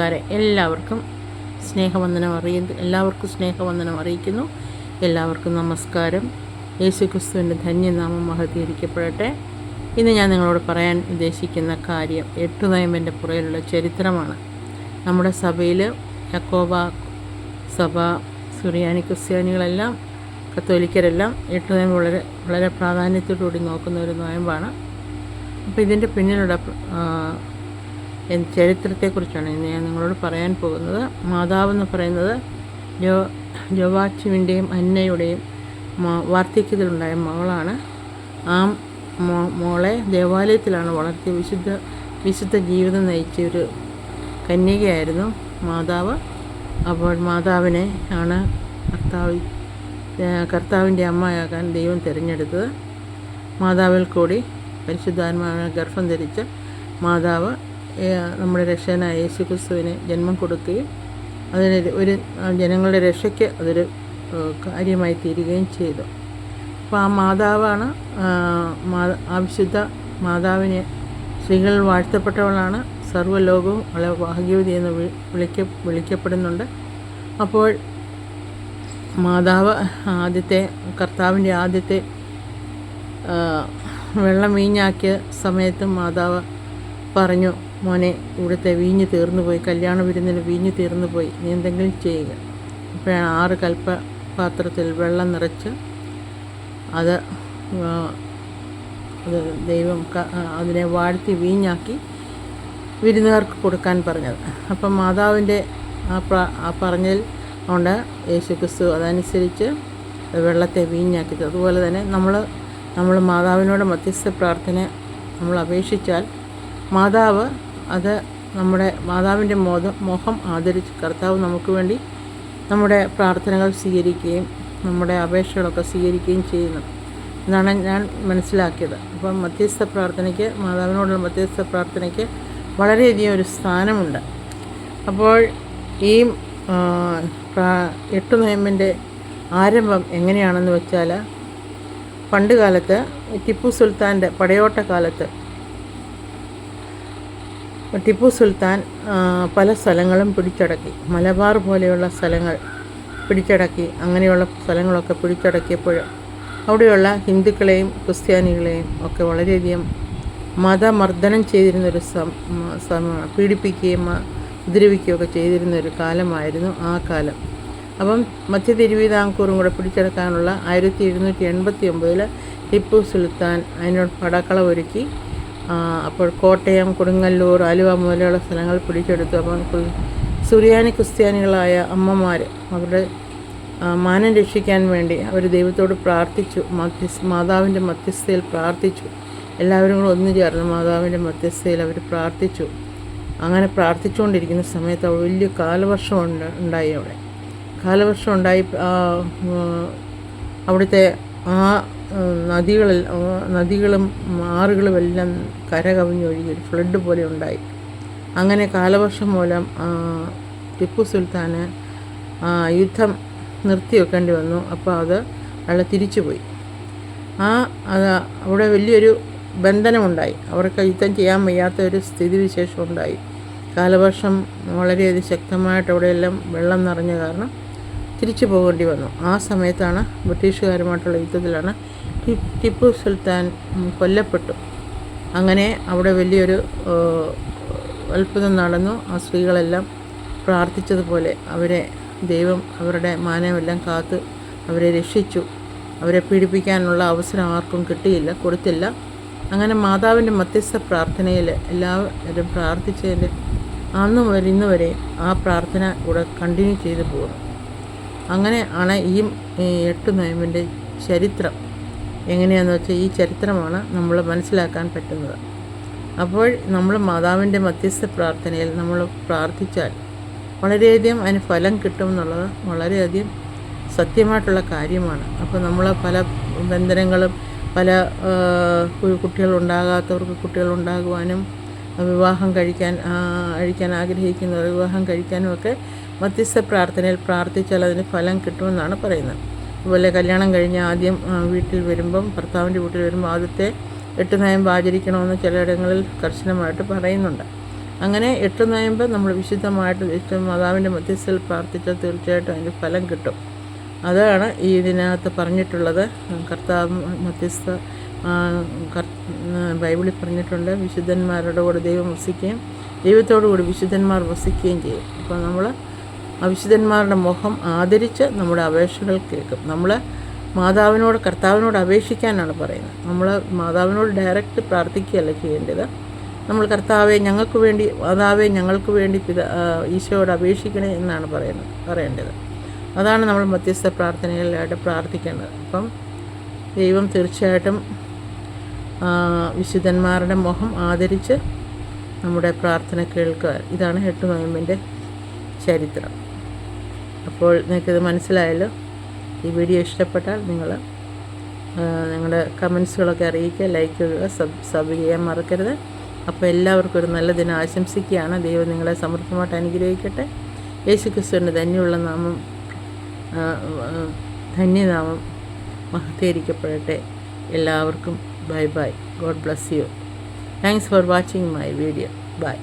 കാരെ എല്ലാവർക്കും സ്നേഹവന്ദനം അറിയുന്നു എല്ലാവർക്കും സ്നേഹവന്ദനം അറിയിക്കുന്നു. എല്ലാവർക്കും നമസ്കാരം. യേശു ക്രിസ്തുവിന്റെ ധന്യനാമം മഹത്തീകരിക്കപ്പെടട്ടെ ഇന്ന് ഞാൻ നിങ്ങളോട് പറയാൻ ഉദ്ദേശിക്കുന്ന കാര്യം എട്ടു നയമ്പിന്റെ പുറയിലുള്ള ചരിത്രമാണ്. നമ്മുടെ സഭയിൽ യക്കോബ സഭ സുറിയാനി ക്രിസ്ത്യാനികളെല്ലാം കത്തോലിക്കരെല്ലാം എട്ടു നയം വളരെ വളരെ പ്രാധാന്യത്തോടുകൂടി നോക്കുന്ന ഒരു നോയമ്പാണ്. അപ്പോൾ ഇതിന്റെ പിന്നിലുള്ള ചരിത്രത്തെക്കുറിച്ചാണ് ഇന്ന് ഞാൻ നിങ്ങളോട് പറയാൻ പോകുന്നത്. മാതാവെന്ന് പറയുന്നത് ജോ ജോവാച്ചുവിന്റെയും അന്നയുടെയും വാർദ്ധക്യത്തിലുണ്ടായ മകളാണ്. ആ മോളെ ദേവാലയത്തിലാണ് വളർത്തി വിശുദ്ധ വിശുദ്ധ ജീവിതം നയിച്ച ഒരു കന്യകയായിരുന്നു മാതാവ്. അപ്പോൾ മാതാവിനെ ആണ് കർത്താവ് കർത്താവിന്റെ അമ്മയാകാൻ ദൈവം തിരഞ്ഞെടുത്തത്. മാതാവിൽ കൂടി പരിശുദ്ധാത്മാവിനെ ഗർഭം ധരിച്ച മാതാവ് നമ്മുടെ രക്ഷകനായ യേശു ക്രിസ്തുവിന് ജന്മം കൊടുക്കുകയും അതിന് ഒരു ജനങ്ങളുടെ രക്ഷയ്ക്ക് അതൊരു കാര്യമായി തീരുകയും ചെയ്തു. അപ്പോൾ ആ മാതാവാണ് ആ, വിശുദ്ധ മാതാവിനെ സ്ത്രീകൾ വാഴ്ത്തപ്പെട്ടവളാണ്. സർവലോകവും വളരെ ഭാഗ്യവതി എന്ന് വിളിക്ക വിളിക്കപ്പെടുന്നുണ്ട്. അപ്പോൾ മാതാവ് ആദ്യത്തെ കർത്താവിന്റെ ആദ്യത്തെ വെള്ളം വീഞ്ഞാക്കിയ സമയത്ത് മാതാവ് പറഞ്ഞു മോനെ ഇവിടുത്തെ വീഞ്ഞ് തീർന്നു പോയി കല്യാണ വിരുന്നിന് വീഞ്ഞ് തീർന്നു പോയി നീ എന്തെങ്കിലും ചെയ്യുക. അപ്പോഴാണ് ആറ് കൽപ്പ പാത്രത്തിൽ വെള്ളം നിറച്ച് അത് അത് ദൈവം അതിനെ വാഴ്ത്തി വീഞ്ഞാക്കി വിരുന്നുകാർക്ക് കൊടുക്കാൻ പറഞ്ഞത്. അപ്പം മാതാവിന്റെ ആ പറഞ്ഞതിൽ കൊണ്ട് യേശു ക്രിസ്തു അതനുസരിച്ച് വെള്ളത്തെ വീഞ്ഞാക്കി അതുപോലെ തന്നെ നമ്മൾ നമ്മൾ മാതാവിനോട് മധ്യസ്ഥ പ്രാർത്ഥന നമ്മൾ അപേക്ഷിച്ചാൽ മാതാവ് അത് നമ്മുടെ മാതാവിന്റെ മോദം മോഹം ആദരിച്ച് കർത്താവ് നമുക്ക് വേണ്ടി നമ്മുടെ പ്രാർത്ഥനകൾ സ്വീകരിക്കുകയും നമ്മുടെ അപേക്ഷകളൊക്കെ സ്വീകരിക്കുകയും ചെയ്യുന്നു. എന്നാണ് ഞാൻ മനസ്സിലാക്കിയത്. അപ്പം മധ്യസ്ഥ പ്രാർത്ഥനയ്ക്ക് മാതാവിനോടുള്ള മധ്യസ്ഥ പ്രാർത്ഥനയ്ക്ക് വളരെയധികം ഒരു സ്ഥാനമുണ്ട്. അപ്പോൾ ഈ എട്ടു നോയമ്പിന്റെ ആരംഭം എങ്ങനെയാണെന്ന് വെച്ചാൽ പണ്ട് കാലത്ത് ടിപ്പു സുൽത്താന്റെ പടയോട്ട കാലത്ത് ടിപ്പു സുൽത്താൻ പല സ്ഥലങ്ങളും പിടിച്ചടക്കി. മലബാർ പോലെയുള്ള സ്ഥലങ്ങൾ പിടിച്ചടക്കി. അങ്ങനെയുള്ള സ്ഥലങ്ങളൊക്കെ പിടിച്ചടക്കിയപ്പോൾ അവിടെയുള്ള ഹിന്ദുക്കളെയും ക്രിസ്ത്യാനികളെയും ഒക്കെ വളരെയധികം മതമർദ്ദനം ചെയ്തിരുന്നൊരു സമയമാണ് പീഡിപ്പിക്കുകയും ഉപദ്രവിക്കുകയൊക്കെ ചെയ്തിരുന്നൊരു കാലമായിരുന്നു ആ കാലം. അപ്പം മധ്യ തിരുവിതാംകൂറും കൂടെ പിടിച്ചെടുക്കാനുള്ള ആയിരത്തി എഴുന്നൂറ്റി എൺപത്തി ഒമ്പതിൽ ടിപ്പു സുൽത്താൻ അതിനോട് പടക്കള ഒരുക്കി ആ, അപ്പോൾ കോട്ടയം കൊടുങ്ങല്ലൂർ ആലുവ മുതലുള്ള സ്ഥലങ്ങൾ പിടിച്ചെടുത്തു. അപ്പോൾ സുറിയാനി ക്രിസ്ത്യാനികളായ അമ്മമാർ അവരുടെ മാനം രക്ഷിക്കാൻ വേണ്ടി അവർ ദൈവത്തോട് പ്രാർത്ഥിച്ചു. മധ്യസ് മാതാവിന്റെ മധ്യസ്ഥയിൽ പ്രാർത്ഥിച്ചു. എല്ലാവരും കൂടെ ഒന്നു ചേർന്ന് മാതാവിന്റെ മധ്യസ്ഥയിൽ അവർ പ്രാർത്ഥിച്ചു. അങ്ങനെ പ്രാർത്ഥിച്ചുകൊണ്ടിരിക്കുന്ന സമയത്ത് വലിയ കാലവർഷം ഉണ്ട് ഉണ്ടായി അവിടെ. കാലവർഷം ഉണ്ടായി അവിടുത്തെ ആ നദികളിൽ നദികളും ആറുകളും എല്ലാം കര കവിഞ്ഞൊഴുകി ഒരു ഫ്ലഡ് പോലെ ഉണ്ടായി. അങ്ങനെ കാലവർഷം മൂലം ടിപ്പു സുൽത്താന് യുദ്ധം നിർത്തി വെക്കേണ്ടി വന്നു. അപ്പോൾ അത് അയാൾ തിരിച്ചുപോയി ആ അത് അവിടെ വലിയൊരു ബന്ധനമുണ്ടായി. അവർക്ക് യുദ്ധം ചെയ്യാൻ വയ്യാത്ത ഒരു സ്ഥിതിവിശേഷം ഉണ്ടായി കാലവർഷം വളരെയധികം ശക്തമായിട്ട് അവിടെയെല്ലാം വെള്ളം നിറഞ്ഞ കാരണം തിരിച്ചു പോകേണ്ടി വന്നു. ആ സമയത്താണ് ബ്രിട്ടീഷുകാരുമായിട്ടുള്ള യുദ്ധത്തിലാണ് ടിപ്പു സുൽത്താൻ കൊല്ലപ്പെട്ടു. അങ്ങനെ അവിടെ വലിയൊരു അത്ഭുതം നടന്നു. ആ സ്ത്രീകളെല്ലാം പ്രാർത്ഥിച്ചതുപോലെ അവരെ ദൈവം അവരുടെ മാനമെല്ലാം കാത്ത് അവരെ രക്ഷിച്ചു. അവരെ പീഡിപ്പിക്കാനുള്ള അവസരം ആർക്കും കിട്ടിയില്ല കൊടുത്തില്ല. അങ്ങനെ മാതാവിന്റെ മധ്യസ്ഥ പ്രാർത്ഥനയിൽ എല്ലാവരും പ്രാർത്ഥിച്ചതിന്റെ അന്ന് മുതൽ ഇന്ന് വരെ ആ പ്രാർത്ഥന ഇവിടെ കണ്ടിന്യൂ ചെയ്തു പോകുന്നു. അങ്ങനെ ആണ് ഈ എട്ട് നോയമ്പിന്റെ ചരിത്രം. എങ്ങനെയാണെന്ന് വെച്ചാൽ ഈ ചരിത്രമാണ് നമ്മൾ മനസ്സിലാക്കാൻ പറ്റുന്നത്. അപ്പോൾ നമ്മൾ മാതാവിന്റെ മധ്യസ്ഥ പ്രാർത്ഥനയിൽ നമ്മൾ പ്രാർത്ഥിച്ചാൽ വളരെയധികം അതിന് ഫലം കിട്ടും എന്നുള്ളത് വളരെയധികം സത്യമായിട്ടുള്ള കാര്യമാണ്. അപ്പോൾ നമ്മൾ പല ബന്ധനങ്ങളും പല കുട്ടികളുണ്ടാകാത്തവർക്ക് കുട്ടികളുണ്ടാകുവാനും വിവാഹം കഴിക്കാൻ കഴിക്കാൻ ആഗ്രഹിക്കുന്നവർ വിവാഹം കഴിക്കാനും ഒക്കെ മധ്യസ്ഥ പ്രാർത്ഥനയിൽ പ്രാർത്ഥിച്ചാൽ അതിന് ഫലം കിട്ടുമെന്നാണ് പറയുന്നത്. അതുപോലെ കല്യാണം കഴിഞ്ഞ് ആദ്യം വീട്ടിൽ വരുമ്പം ഭർത്താവിന്റെ വീട്ടിൽ വരുമ്പോൾ ആദ്യത്തെ എട്ട് നയം ആചരിക്കണമെന്ന് ചിലയിടങ്ങളിൽ കർശനമായിട്ട് പറയുന്നുണ്ട്. അങ്ങനെ എട്ട് നോയമ്പ് നമ്മൾ വിശുദ്ധമായിട്ട് വിശുദ്ധ മാതാവിന്റെ മധ്യസ്ഥയിൽ പ്രാർത്ഥിച്ചാൽ തീർച്ചയായിട്ടും അതിന്റെ ഫലം കിട്ടും. അതാണ് ഈ ഇതിനകത്ത് പറഞ്ഞിട്ടുള്ളത്. കർത്താവ് മധ്യസ്ഥ ബൈബിളിൽ പറഞ്ഞിട്ടുണ്ട് വിശുദ്ധന്മാരുടെ കൂടെ ദൈവം വസിക്കുകയും ദൈവത്തോടു കൂടി വിശുദ്ധന്മാർ വസിക്കുകയും ചെയ്യും. അപ്പോൾ നമ്മൾ വിശുദ്ധന്മാരുടെ മുഖം ആദരിച്ച് നമ്മുടെ അപേക്ഷകൾ കേൾക്കും. നമ്മൾ മാതാവിനോട് കർത്താവിനോട് അപേക്ഷിക്കാനാണ് പറയുന്നത്. നമ്മൾ മാതാവിനോട് ഡയറക്റ്റ് പ്രാർത്ഥിക്കുകയല്ല ചെയ്യേണ്ടത്. നമ്മൾ കർത്താവെ ഞങ്ങൾക്ക് വേണ്ടി മാതാവെ ഞങ്ങൾക്ക് വേണ്ടി പിത ഈശോയോട് അപേക്ഷിക്കണേ എന്നാണ് പറയുന്നത് പറയേണ്ടത്. അതാണ് നമ്മൾ മധ്യസ്ഥ പ്രാർത്ഥനകളിലായിട്ട് പ്രാർത്ഥിക്കേണ്ടത്. അപ്പം ദൈവം തീർച്ചയായിട്ടും വിശുദ്ധന്മാരുടെ മുഖം ആദരിച്ച് നമ്മുടെ പ്രാർത്ഥന കേൾക്കുക. ഇതാണ് എട്ട് നോയമ്പിന്റെ ചരിത്രം. അപ്പോൾ നിങ്ങൾക്കിത് മനസ്സിലായല്ലോ. ഈ വീഡിയോ ഇഷ്ടപ്പെട്ടാൽ നിങ്ങൾ നിങ്ങളുടെ കമൻസുകളൊക്കെ അറിയിക്കുക ലൈക്ക് ചെയ്യുക സബ് സബ് ചെയ്യാൻ മറക്കരുത്. അപ്പോൾ എല്ലാവർക്കും ഒരു നല്ല ദിനം ആശംസിക്കുകയാണ്. ദൈവം നിങ്ങളെ സമൃദ്ധമായിട്ട് അനുഗ്രഹിക്കട്ടെ. യേശു ക്രിസ്തുവിന്റെ ധന്യമുള്ള നാമം ധന്യനാമം മഹത്തീകരിക്കപ്പെടട്ടെ എല്ലാവർക്കും bye bye. God bless you. Thanks for watching my video. Bye.